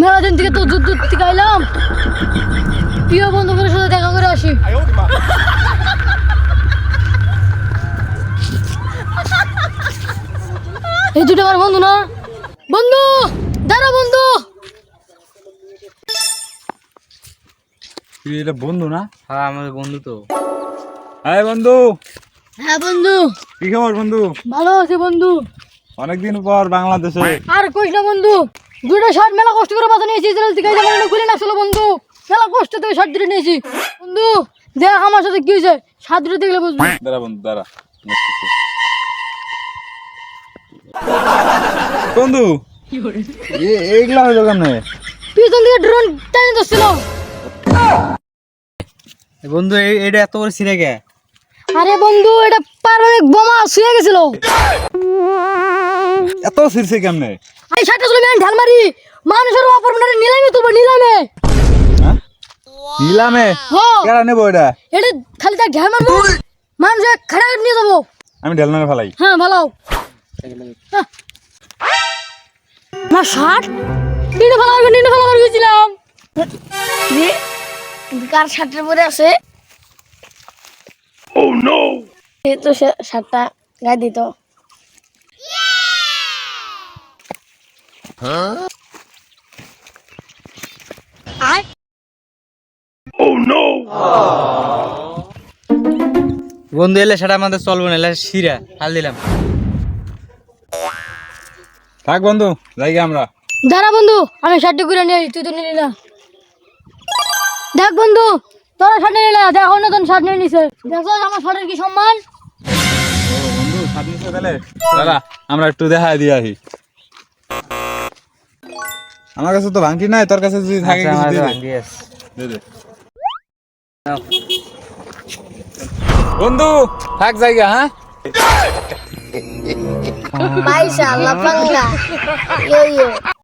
মেলা দিন থেকে তো যুদ্ধ থেকে আইলাম। প্রিয় বন্ধুদের সাথে দেখা করে আসি। এই দুটো আমার বন্ধু না? বন্ধু দাঁড়া বন্ধু। তুই এটা বন্ধু না? হ্যাঁ আমাদের বন্ধু তো। হ্যাঁ বন্ধু। হ্যাঁ বন্ধু। কি খবর বন্ধু? ভালো আছি বন্ধু। অনেকদিন পর বাংলাদেশে। আর কইস না বন্ধু। শার্ট মেলা কষ্ট করে বাঁচা নিয়েছি ইসরায়েল থেকে খুলে না ছিল বন্ধু। মেলা কষ্ট থেকে শার্ট দুটো নিয়েছি। বন্ধু দেখ আমার সাথে কি হয়েছে। শার্ট দুটো দেখলে বুঝবি। দাঁড়া বন্ধু দাঁড়া। বন্ধু এইগুলা কেমনে? পিছন থেকে ড্রোন টাইনে ধরছিল। বন্ধু এটা এত বড় ছিঁড়ে গে। আরে বন্ধু এটা পারমাণবিক বোমা শুয়ে গেছিল। এত ছিড়ছে কেমনে? এই শার্টটা ছিল আমি ঢাল মারি। মানুষের অপরমানে নিলামে তুলবো নিলামে। হ্যাঁ? নিলামে? হ্যাঁ কেডা নেব এটা? এটা খালি তার ঢাল মারবো মানুষ খাড়া করে নিয়ে যাব। আমি ঢেলনারে ফেলাই। হ্যাঁ ভালো হ্যাঁ। আমার শার্ট নিনে ফেলা করবে নিনে ফেলা গেছিলাম কার শার্টের পরে আছে? এই তো শার্টটা গায়ে দিত। বন্ধু এলে সেটা আমাদের চলবে না এলে শিরা হাল দিলাম। থাক বন্ধু যাই আমরা। দাঁড়া বন্ধু আমি শার্টটা করে নিয়ে তুই তো নিলি না। দেখ বন্ধু তোরা শার্ট নিলি না দেখ অন্য তোর শার্ট নিয়ে নিছে। দেখো আমার শার্টের কি সম্মান। বন্ধু সাত নিচে তাহলে। দাঁড়া আমরা একটু দেখা দিয়ে আসি। আমার কাছে তো ভাঙটি নাই তোর কাছে যদি থাকে আচ্ছা, কিছু দে। দে। দে। বন্ধু থাক জায়গা হ্যাঁ? পয়সা লাফাঙ্গা ইয়ো ইয়ো